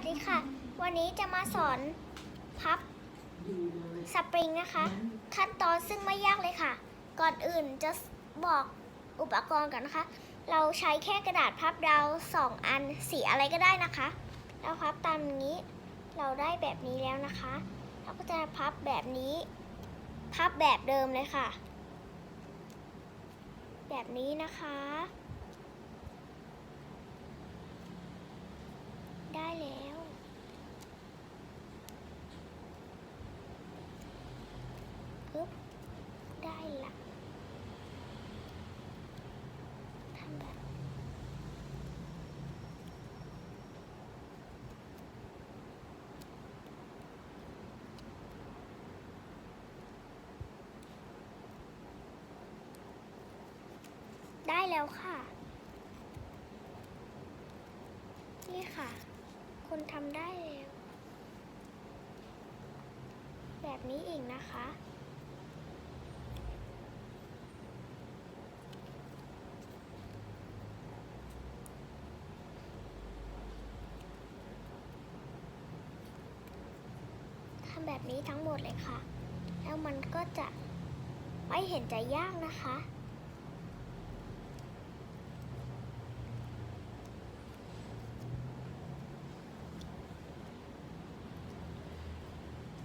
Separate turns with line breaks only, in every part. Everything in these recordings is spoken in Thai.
วัสดีค่ะ วันนี้จะมาสอนพับสปริงนะคะ ขั้นตอนซึ่งไม่ยากเลยค่ะ ก่อนอื่นจะบอกอุปกรณ์ก่อนนะคะ เราใช้แค่กระดาษพับดาวสองอันสีอะไรก็ได้นะคะ เราพับตามนี้ เราได้แบบนี้แล้วนะคะ เราก็จะพับแบบนี้ พับแบบเดิมเลยค่ะ แบบนี้นะคะ ได้แล้ว ปึ๊บได้ละทำแบบได้แล้วค่ะ นี่ค่ะคุณทำได้แล้ว แบบนี้เองนะคะำแบบนี้ทั้งหมดเลยค่ะ แล้วมันก็จะไม่เห็นจะยากนะคะ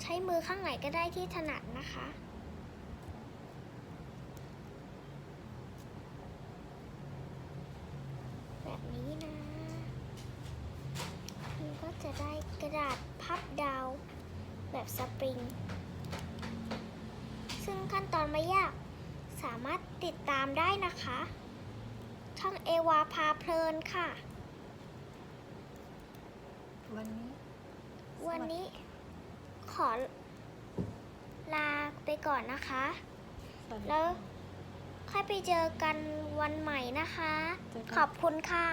ใช้มือข้างไหนก็ได้ที่ถนัดนะคะแบบนี้นะมันก็จะได้กระดาษพับดาว แบบสปริง ซึ่งขั้นตอนไม่ยาก สามารถติดตามได้นะคะ ช่องเอวาพาเพลินค่ะ
วันนี้
วันนี้ขอลาไปก่อนนะคะ
สวัสดี
แล้วค่อยไปเจอกันวันใหม่นะคะ
เจอกัน
ขอบคุณค่ะ